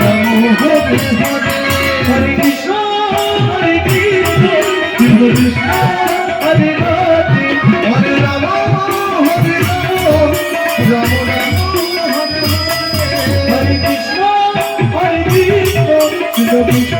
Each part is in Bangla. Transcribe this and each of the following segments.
রাম রাম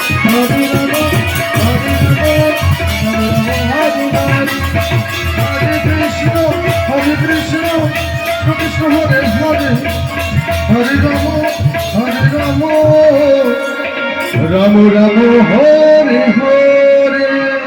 হরে রাম হরে রাম রাম রাম হরে হরে